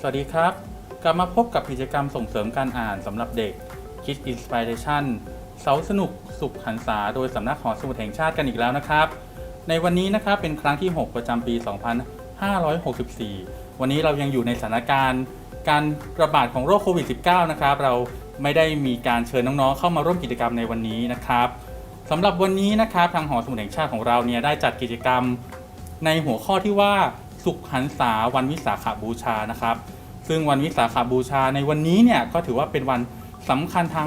สวัสดีครับ กลับมาพบกับกิจกรรมส่งเสริมการอ่านสำหรับเด็ก Kids Inspiration เสาสนุกสุขหันษาโดยสำนักหอสมุดแห่งชาติกันอีกแล้วนะครับ ในวันนี้นะครับเป็นครั้งที่ 6 ประจำปี 2564 วันนี้เรายังอยู่ในสถานการณ์การระบาดของโรคโควิด -19 นะครับ เราไม่ได้มีการเชิญน้องๆ เข้ามาร่วมกิจกรรมในวันนี้นะครับสำหรับวันนี้นะครับทางหอสมุดแห่งชาติของเราเนี่ยได้จัดกิจกรรม ในหัวข้อที่ว่า สุขหันษาวันวิสาขบูชานะครับ ซึ่งวันวิสาขบูชาในวันนี้เนี่ยก็ถือว่าเป็นวันสำคัญทาง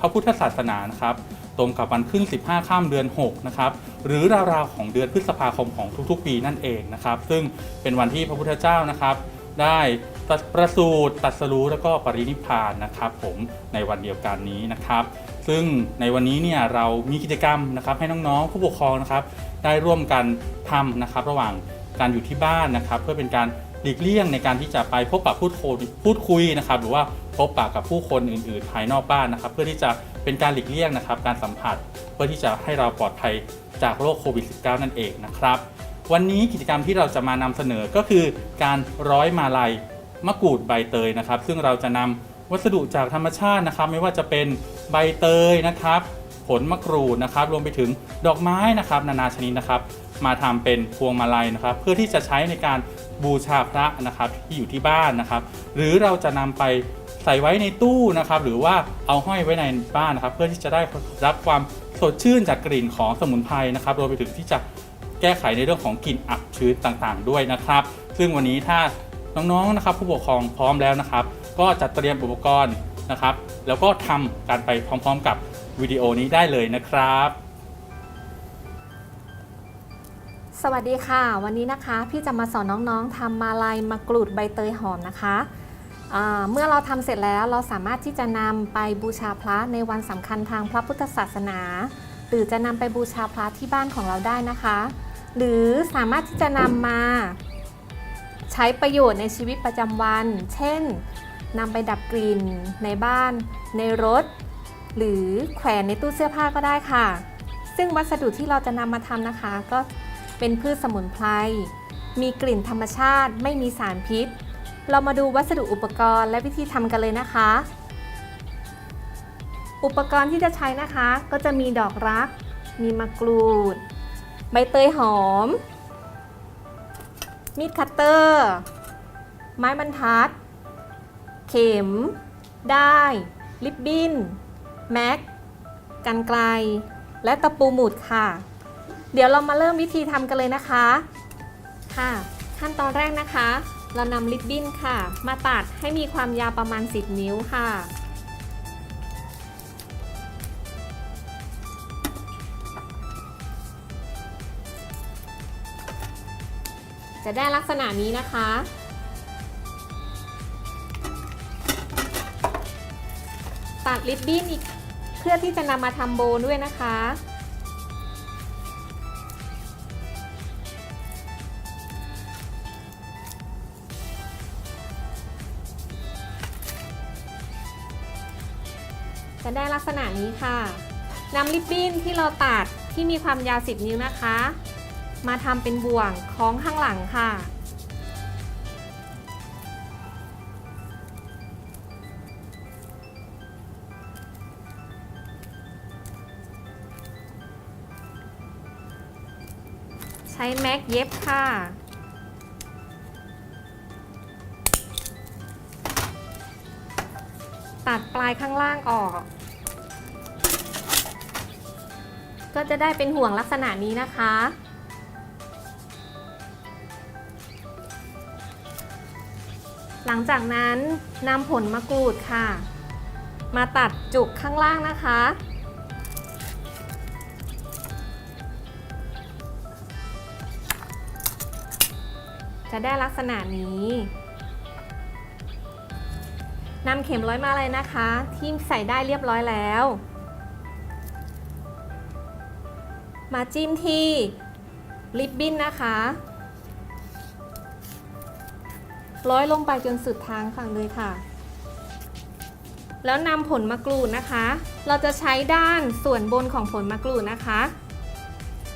พระพุทธศาสนานะครับ ตรงกับวันขึ้น 15 ข้ามเดือน 6 นะครับ หรือราวๆของเดือนพฤษภาคมของทุกๆ ปีนั่นเองนะครับ ซึ่งเป็นวันที่พระพุทธเจ้านะครับ ได้ตรัสประสูติตรัสรู้แล้วก็ปรินิพพานนะครับผมในวันเดียวกันนี้นะครับ ซึ่งในวันนี้เนี่ยเรามีกิจกรรมนะครับให้น้องๆผู้ปกครองนะครับ ได้ร่วมกันทำนะครับ ระหว่าง การอยู่ที่บ้านนะครับเพื่อเป็นการหลีกเลี่ยงในการที่จะไปพบปะพูดคุยพูดคุยนะครับหรือว่าพบปะกับผู้คนอื่น ๆ ภายนอกบ้านนะครับ เพื่อที่จะเป็นการหลีกเลี่ยงนะครับ การสัมผัสเพื่อที่จะให้เราปลอดภัยจากโรคโควิด -19 นั่นเองนะครับ วันนี้กิจกรรมที่เราจะมานำเสนอก็คือการร้อยมาลัยมะกรูดใบเตยนะครับ ซึ่งเราจะนำวัสดุจากธรรมชาตินะครับ ไม่ว่าจะเป็นใบเตยนะครับ ผลมะกรูดนะครับ รวมไปถึงดอกไม้นะครับ นานาชนิดนะครับ มาทำเป็นพวงมาลัยนะครับ เพื่อที่จะใช้ในการบูชาพระนะครับที่อยู่ที่บ้านนะครับ หรือเราจะนำไปใส่ไว้ในตู้นะครับ หรือว่าเอาห้อยไว้ในบ้านนะครับ เพื่อที่จะได้รับความสดชื่นจากกลิ่นของสมุนไพรนะครับรวมไปถึงที่จะแก้ไขในเรื่องของกลิ่นอับชื้นต่างๆ ด้วยนะครับ ซึ่งวันนี้ถ้าน้องๆนะครับ ผู้ปกครองพร้อมแล้วนะครับ ก็จัดเตรียมอุปกรณ์นะครับ แล้วก็ทำการไปพร้อม ๆ กับวิดีโอนี้ได้เลยนะครับ สวัสดีค่ะ วันนี้นะคะพี่จะมาสอนน้องๆทำมาลัยมะกรูดใบเตยหอมนะคะอ่าเมื่อเราทำเสร็จแล้วเราสามารถที่จะนำไปบูชาพระในวันสำคัญทางพระพุทธศาสนา หรือจะนำไปบูชาพระที่บ้านของเราได้นะคะ หรือสามารถที่จะนำมาใช้ประโยชน์ในชีวิตประจำวัน เช่นนำไปดับกลิ่นในบ้าน ในรถ หรือแขวนในตู้เสื้อผ้าก็ได้ค่ะ ซึ่งวัสดุที่เราจะนำมาทำนะคะก็ เป็นพืชสมุนไพร มีกลิ่นธรรมชาติ ไม่มีสารพิษ เรามาดูวัสดุอุปกรณ์และวิธีทำกันเลยนะคะ อุปกรณ์ที่จะใช้นะคะ ก็จะมีดอกรัก มีมะกรูด ใบเตยหอม มีดคัตเตอร์ ไม้บรรทัด เข็ม ได้ ลิปบิ้น แม็ก กันไกล และตะปูหมุดค่ะ เดี๋ยวเรามาเริ่มวิธีทำกันเลยนะคะค่ะ ขั้นตอนแรกนะคะ เรานำลิปบิ้นค่ะ มาตัดให้มีความยาวประมาณ 10 นิ้วค่ะจะได้ลักษณะนี้นะคะ ตัดริบบิ้นอีกเพื่อที่จะนำมาทำโบด้วยนะคะ จะได้ลักษณะนี้ค่ะนำริบบิ้นที่เราตัดที่มีความยาว 10 นิ้วนะคะ มาทำเป็นบ่วงคล้องข้างหลังค่ะ ใช้แม็กเย็บค่ะตัดปลายข้างล่างออก ก็จะได้เป็นห่วงลักษณะนี้นะคะ หลังจากนั้นนำผลมะกรูดค่ะ มาตัดจุกข้างล่างนะคะ จะได้ลักษณะนี้นำเข็มร้อยมาเลยนะคะ ที่ใส่ได้เรียบร้อยแล้ว มาจิ้มที่ริบบิ้นนะคะร้อยลงไปจนสุดทางฝั่งเลยค่ะ แล้วนำผลมะกรูดนะคะ เราจะใช้ด้านส่วนบนของผลมะกรูดนะคะ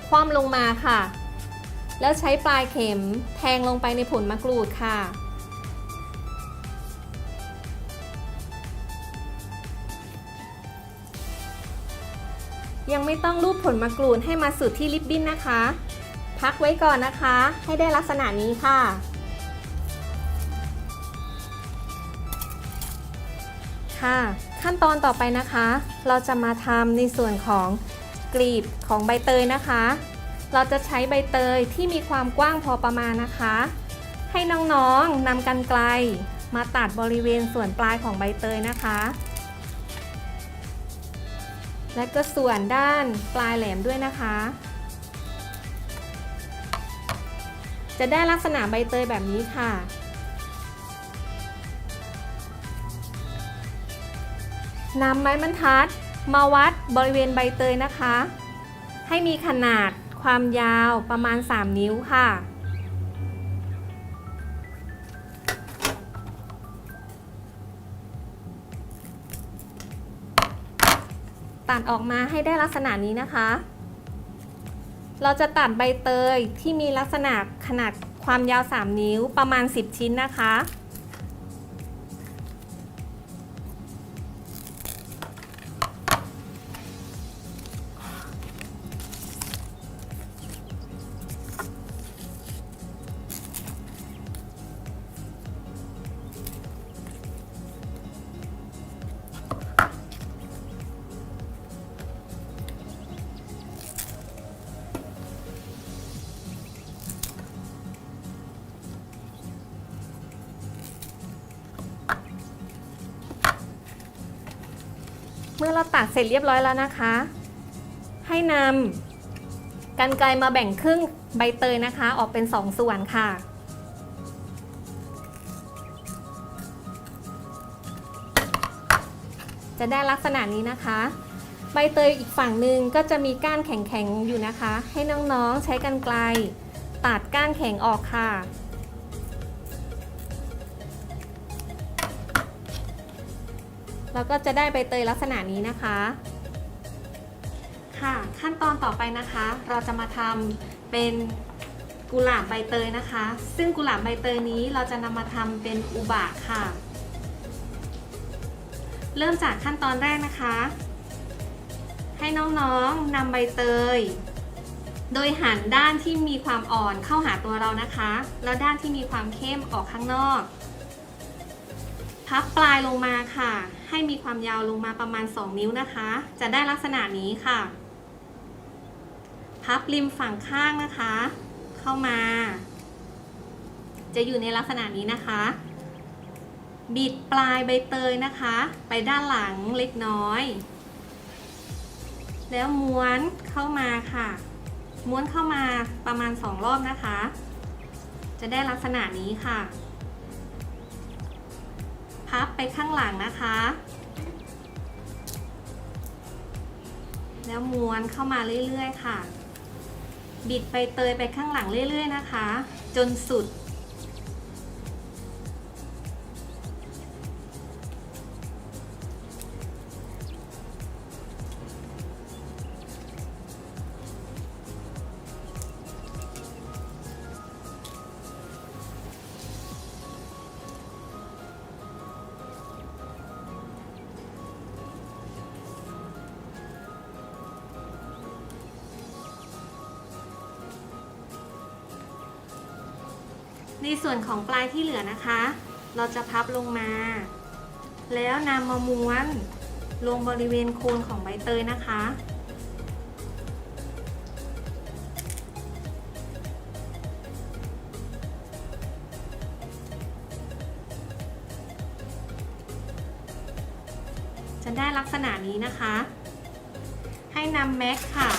คว่ำลงมาค่ะ แล้วใช้ปลายเข็มแทงลงไปในผลมะกรูดค่ะ ยังไม่ต้องรูปผลมะกรูดให้มาสุดที่ริบบิ้นนะคะ พักไว้ก่อนนะคะ ให้ได้ลักษณะนี้ค่ะ ค่ะ ขั้นตอนต่อไปนะคะ เราจะมาทำในส่วนของกลีบของใบเตยนะคะ เราจะใช้ใบเตยที่มีความกว้างพอประมาณนะคะ ให้น้องๆนำกันไกล มาตัดบริเวณส่วนปลายของใบเตยนะคะ และก็ส่วนด้านปลายแหลมด้วยนะคะ จะได้ลักษณะใบเตยแบบนี้ค่ะ นำไม้บรรทัดมาวัดบริเวณใบเตยนะคะ ให้มีขนาดความยาวประมาณ 3 นิ้วค่ะ ตัดออกมาให้ได้ลักษณะนี้นะคะ เราจะตัดใบเตยที่มีลักษณะขนาดความยาว 3 นิ้วประมาณ 10 ชิ้นนะคะ เสร็จเรียบร้อยแล้วนะคะ ให้นำกันไกลมาแบ่งครึ่งใบเตยนะคะ ออกเป็น2ส่วนค่ะ จะได้ลักษณะนี้นะคะ ใบเตยอีกฝั่งหนึ่งก็จะมีก้านแข็งๆอยู่นะคะ ให้น้องๆใช้กันไกลตัดก้านแข็งออกค่ะ แล้วก็จะได้ใบเตยลักษณะนี้นะคะ ค่ะ ขั้นตอนต่อไปนะคะ เราจะมาทำเป็นกุหลาบใบเตยนะคะ ซึ่งกุหลาบใบเตยนี้เราจะนำมาทำเป็นอุบะค่ะ เริ่มจากขั้นตอนแรกนะคะ ให้น้องๆนำใบเตย โดยหันด้านที่มีความอ่อนเข้าหาตัวเรานะคะ แล้วด้านที่มีความเข้มออกข้างนอก พับปลายลงมาค่ะ ให้มีความยาวลงมาประมาณ 2 นิ้วนะคะ จะได้ลักษณะนี้ค่ะ พับริมฝั่งข้างนะคะ เข้ามา จะอยู่ในลักษณะนี้นะคะ บิดปลายใบเตยนะคะ ไปด้านหลังเล็กน้อย แล้วม้วนเข้ามาค่ะ ม้วนเข้ามาประมาณ 2 รอบนะคะ จะได้ลักษณะนี้ค่ะ พับไปข้างหลังนะคะ แล้วม้วนเข้ามาเรื่อยๆค่ะ บิดไปเตยไปข้างหลังเรื่อย ๆ นะคะ จนสุด วนของปลายที่เหลือนะคะ เราจะพับลงมา แล้วนำมาม้วนลงบริเวณโคนของใบเตยนะคะ จะได้ลักษณะนี้นะคะ ให้นำแม็กค่ะ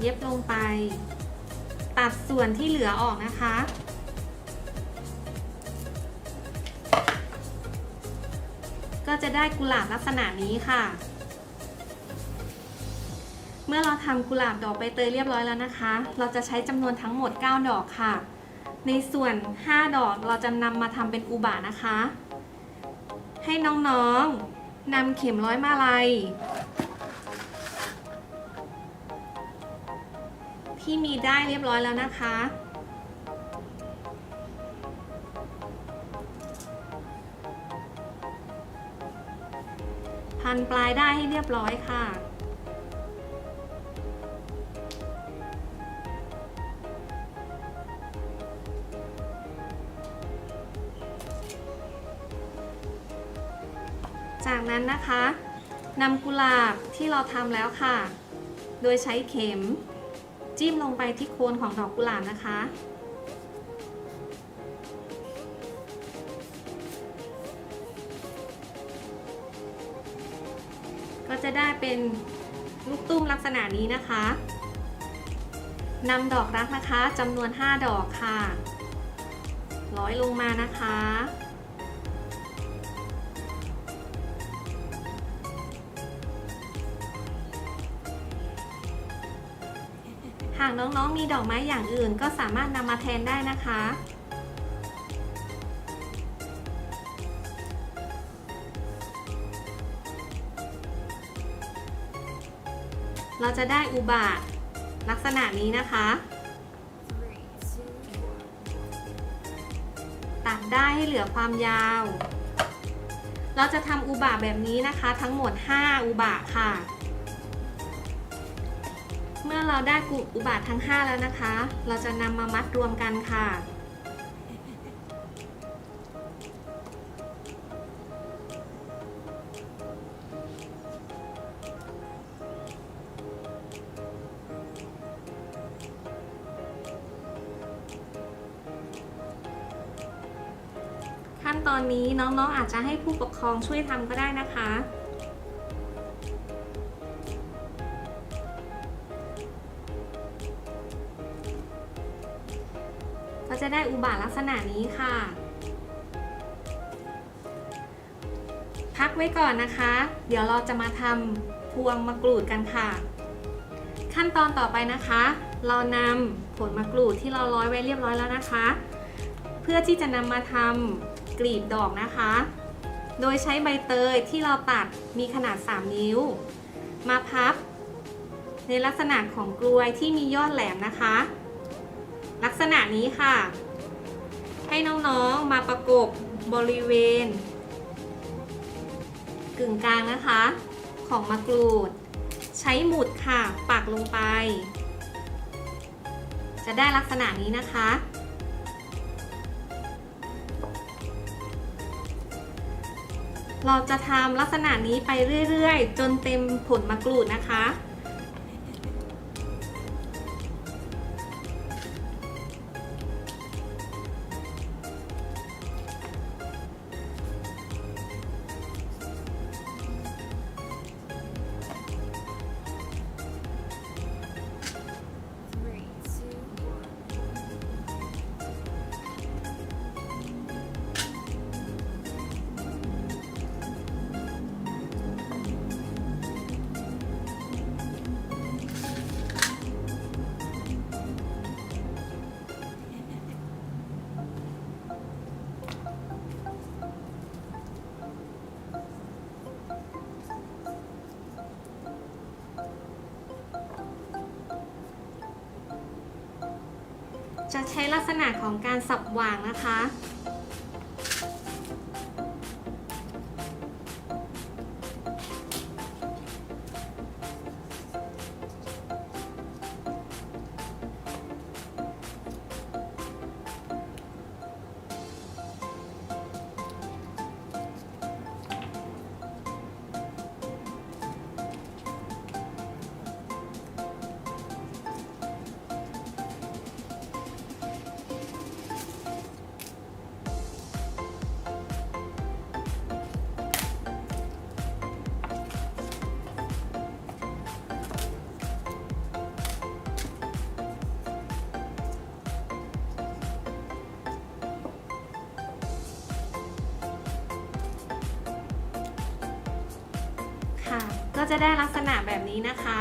เย็บลงไป ตัดส่วนที่เหลือออกนะคะ ก็จะได้กุหลาบลักษณะนี้ค่ะ เมื่อเราทำกุหลาบดอกใบเตยเรียบร้อยแล้วนะคะ เราจะใช้จำนวนทั้งหมด 9 ดอกค่ะ ในส่วน 5 ดอกเราจะนำมาทำเป็นอุบะนะคะ ให้น้องๆนำเข็มร้อยมาลัย ที่มีได้เรียบร้อยแล้วนะคะ พันปลายได้ให้เรียบร้อยค่ะจากนั้นนะคะนำกุหลาบที่เราทำแล้วค่ะ โดยใช้เข็ม จิ้มลงไปที่โคนของดอกกุหลาบนะคะ ก็จะได้เป็นลูกตุ้มลักษณะนี้นะคะนำดอกรักนะคะจำนวน 5 ดอกค่ะร้อยลงมานะคะ น้องๆมีดอกไม้อย่างอื่น ก็สามารถนำมาแทนได้นะคะ เราจะได้อุบาทลักษณะนี้นะคะ ตัดได้ให้เหลือความยาว เราจะทำอุบาทแบบนี้นะคะ ทั้งหมด 5 อุบาทค่ะ เมื่อเราได้กลุ่มอุบาททั้ง 5 แล้วนะคะ เราจะนำมามัดรวมกันค่ะ ขั้นตอนนี้น้องๆอาจจะให้ผู้ปกครองช่วยทำก็ได้นะคะ บาทลักษณะนี้ค่ะ พักไว้ก่อนนะคะ เดี๋ยวเราจะมาทำพวงมะกรูดกันค่ะ ขั้นตอนต่อไปนะคะ เรานำผลมะกรูดที่เราร้อยไว้เรียบร้อยแล้วนะคะ เพื่อที่จะนำมาทำกลีบดอกนะคะ โดยใช้ใบเตยที่เราตัดมีขนาด 3 นิ้ว มาพับในลักษณะของกลวยที่มียอดแหลมนะคะ ลักษณะนี้ค่ะ ให้น้องๆมาประกบบริเวณ กึ่งกลางนะคะ ของมะกรูด ใช้หมุดค่ะปักลงไป จะได้ลักษณะนี้นะคะ เราจะทำลักษณะนี้ไปเรื่อยๆ จนเต็มผลมะกรูดนะคะ จะใช้ลักษณะของการสับหว่างนะคะ ค่ะ ก็จะได้ลักษณะแบบนี้นะคะ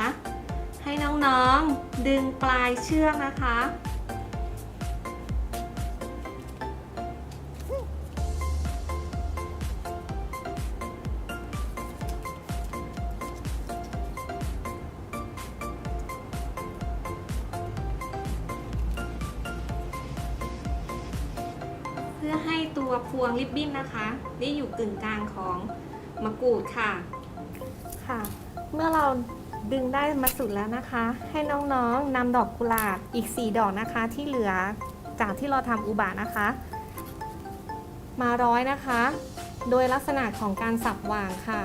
ให้น้องๆดึงปลายเชือกนะคะ เพื่อให้ตัวพวงริบบิ้นนะคะ ได้อยู่กึ่งกลางของมะกรูดค่ะค่ะ เมื่อเราดึงได้มาสุดแล้วนะคะ ให้น้องๆนำดอกกุหลาบอีก 4 ดอกนะคะ ที่เหลือจากที่เราทำอุบะนะคะ มาร้อยนะคะ โดยลักษณะของการสับวางค่ะ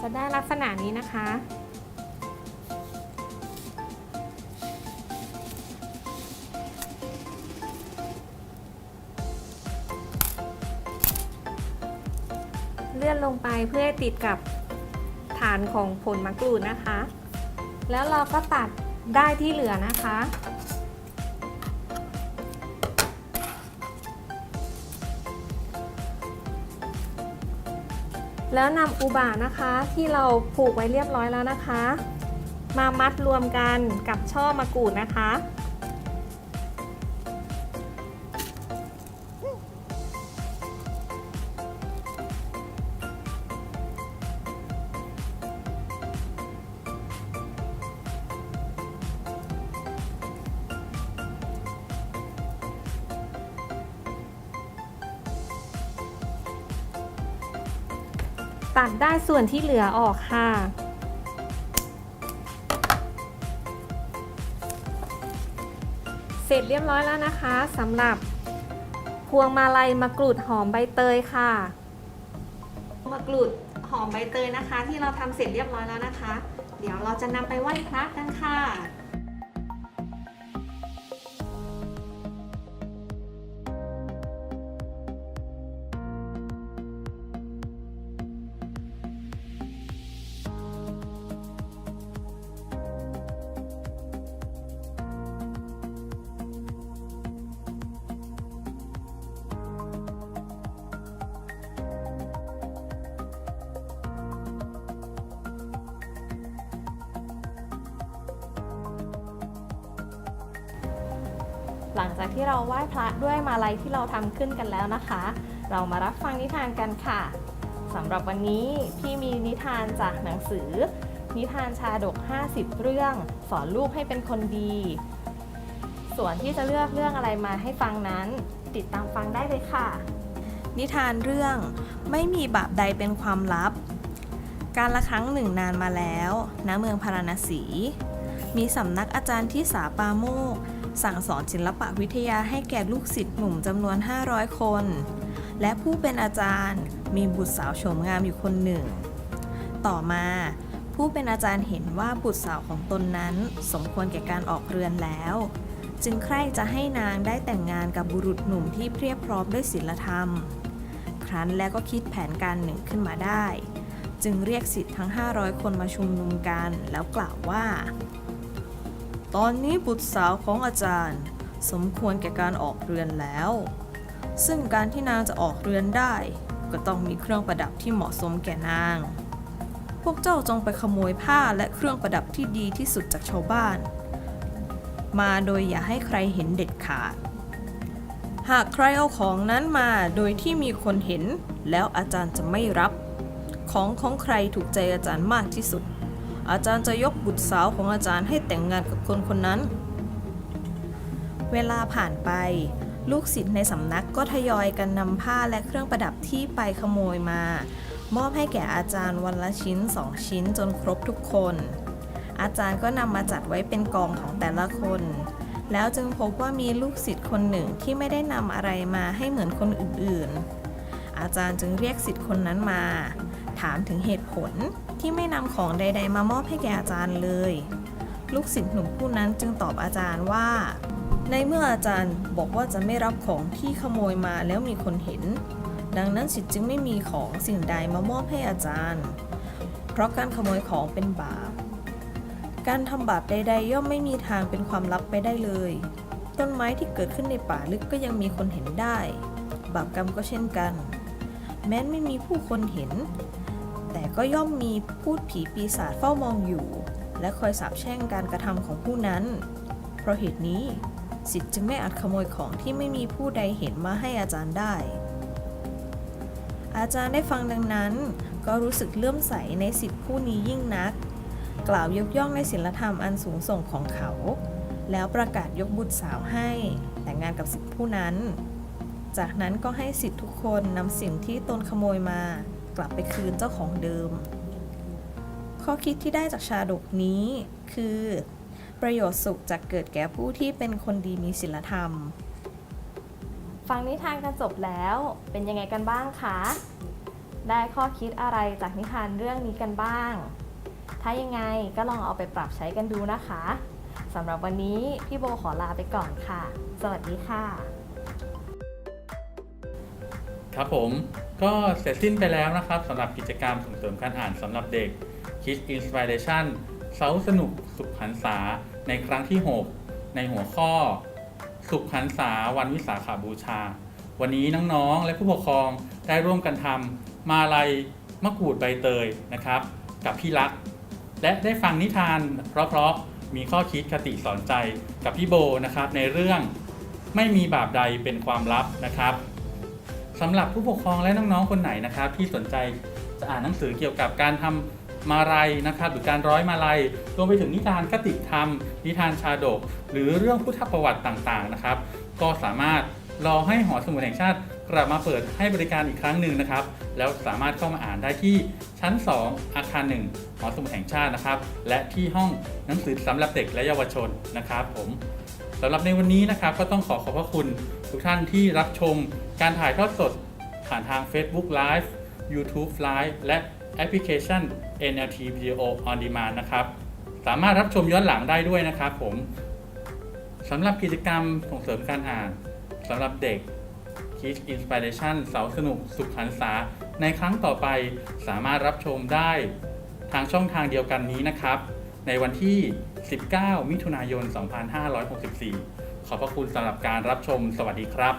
จะได้ลักษณะนี้นะคะ เลื่อนลงไปเพื่อติดกับฐานของผลมะกรูดนะคะ แล้วเราก็ตัดได้ที่เหลือนะคะ แล้วนำอุบานะคะที่เราผูกไว้เรียบร้อยแล้วนะคะ มามัดรวมกันกับช่อมะกรูดนะคะ ตัดได้ส่วนที่เหลือออกค่ะ เสร็จเรียบร้อยแล้วนะคะสำหรับพวงมาลัยมะกรูดหอมใบเตยค่ะมะกรูดหอมใบเตยนะคะ ที่เราทำเสร็จเรียบร้อยแล้วนะคะ เดี๋ยวเราจะนำไปไหว้พระกันค่ะ จากที่เราไหว้พระด้วยมาลัยที่เราทำขึ้นกันแล้วนะคะ เรามารับฟังนิทานกันค่ะสำหรับวันนี้พี่มีนิทานจากหนังสือ นิทานชาดก 50 เรื่อง สอนลูกให้เป็นคนดี ส่วนที่จะเลือกเรื่องอะไรมาให้ฟังนั้น ติดตามฟังได้เลยค่ะ นิทานเรื่องไม่มีบาปใดเป็นความลับ การละครั้งหนึ่งนานมาแล้วณเมืองพาราณสี มีสำนักอาจารย์ที่สาปาโมก สั่งสอนศิลปะวิทยาให้แก่ลูกศิษย์หนุ่มจำนวน 500 คน และผู้เป็นอาจารย์มีบุตรสาวโฉมงามอยู่คนหนึ่ง ต่อมาผู้เป็นอาจารย์เห็นว่าบุตรสาวของตนนั้น สมควรแก่การออกเรือนแล้ว จึงใคร่จะให้นางได้แต่งงานกับบุรุษหนุ่มที่เพียบพร้อมด้วยศีลธรรม ครั้นแล้วก็คิดแผนการหนึ่งขึ้นมาได้ จึงเรียกสิทธิ์ทั้ง 500 คนมาชุมนุมกัน แล้วกล่าวว่า ตอนนี้บุตรสาวของอาจารย์ สมควรแก่การออกเรือนแล้ว ซึ่งการที่นางจะออกเรือนได้ ก็ต้องมีเครื่องประดับที่เหมาะสมแก่นาง พวกเจ้าจงไปขโมยผ้าและเครื่องประดับที่ดีที่สุดจากชาวบ้าน มาโดยอย่าให้ใครเห็นเด็ดขาด หากใครเอาของนั้นมาโดยที่มีคนเห็นแล้วอาจารย์จะไม่รับ ของของใครถูกใจอาจารย์มากที่สุด อาจารย์จะยกบุตรสาวของอาจารย์ให้แต่งงานกับคนคนนั้น เวลาผ่านไป ลูกศิษย์ในสำนักก็ทยอยกันนำผ้าและเครื่องประดับที่ไปขโมยมา มอบให้แก่อาจารย์วันละชิ้นสองชิ้นจนครบทุกคน อาจารย์ก็นำมาจัดไว้เป็นกองของแต่ละคน แล้วจึงพบว่ามีลูกศิษย์คนหนึ่งที่ไม่ได้นำอะไรมาให้เหมือนคนอื่นๆ อาจารย์จึงเรียกศิษย์คนนั้นมา ถามถึงเหตุผลที่ไม่นำของใด ๆ มามอบให้แก่อาจารย์เลย ลูกศิษย์หนุ่มผู้นั้นจึงตอบอาจารย์ว่า ในเมื่ออาจารย์บอกว่าจะไม่รับของที่ขโมยมาแล้วมีคนเห็น ดังนั้นศิษย์จึงไม่มีของสิ่งใดมามอบให้อาจารย์ เพราะการขโมยของเป็นบาป การทำบาปใด ๆ ย่อมไม่มีทางเป็นความลับไปได้เลย ต้นไม้ที่เกิดขึ้นในป่าลึกก็ยังมีคนเห็นได้ บาปกรรมก็เช่นกัน แม้ไม่มีผู้คนเห็น ก็ย่อมมีพูดผีปีศาจเฝ้ามองอยู่ และคอยสาปแช่งการกระทำของผู้นั้น เพราะเหตุนี้สิทธิ์จึงไม่อาจขโมยของที่ไม่มีผู้ใดเห็นมาให้อาจารย์ได้ อาจารย์ได้ฟังดังนั้น ก็รู้สึกเลื่อมใสในสิทธิผู้นี้ยิ่งนัก กล่าวยกย่องในศีลธรรมอันสูงส่งของเขา แล้วประกาศยกบุตรสาวให้ แต่งงานกับสิทธิผู้นั้น จากนั้นก็ให้สิทธิทุกคนนำสิ่งที่ตนขโมยมา กลับไปคืนเจ้าของเดิม ข้อคิดที่ได้จากชาดกนี้คือ ประโยชน์สุขจากเกิดแก่ผู้ที่เป็นคนดีมีศีลธรรม ฟังนิทานกันจบแล้วเป็นยังไงกันบ้างคะ ได้ข้อคิดอะไรจากนิทานเรื่องนี้กันบ้าง ถ้ายังไงก็ลองเอาไปปรับใช้กันดูนะคะสำหรับวันนี้พี่โบขอลาไปก่อนค่ะ สวัสดีค่ะ ครับผมก็เสร็จสิ้นไปแล้วนะครับสำหรับกิจกรรมส่งเสริมการอ่านสำหรับเด็ก Kids Inspiration เสาสนุกสุขหันษาในครั้งที่ 6 ในหัวข้อ สุขหันษาวันวิสาขาบูชา วันนี้น้องๆ และผู้ปกครองได้ร่วมกันทำมาลัยมะกรูดใบเตยนะครับ กับพี่รัก และได้ฟังนิทาน เพราะๆมีข้อคิดคติสอนใจกับพี่โบนะครับในเรื่องไม่มีบาปใดเป็นความลับนะครับ สำหรับผู้ปกครองและน้องๆคนไหนนะครับที่สนใจจะอ่านหนังสือเกี่ยวกับการทำมาลัยนะครับ หรือการร้อยมาลัยรวมไปถึงนิทานคติธรรม นิทานชาดก หรือเรื่องพุทธประวัติต่างๆนะครับ ก็สามารถรอให้หอสมุดแห่งชาติกลับมาเปิดให้บริการอีกครั้งหนึ่งนะครับ แล้วสามารถเข้ามาอ่านได้ที่ชั้น 2 อาคาร 1 หอสมุดแห่งชาตินะครับ และที่ห้องหนังสือสำหรับเด็กและเยาวชนนะครับ ผมสำหรับในวันนี้นะครับก็ต้องขอขอบพระคุณ ทุกท่านที่รับชมการถ่ายทอดสดผ่านทาง Facebook Live YouTube Live และแอปพลิเคชัน NLT Video on Demand นะครับ สามารถรับชมย้อนหลังได้ด้วยนะครับผมสำหรับกิจกรรมส่งเสริมการอ่านสำหรับเด็ก Kids Inspiration เสาสนุกสุขหันษา ในครั้งต่อไปสามารถรับชมได้ทางช่องทางเดียวกันนี้นะครับ ในวันที่ 19 มิถุนายน 2564 ขอบพระคุณสำหรับการรับชมสวัสดีครับ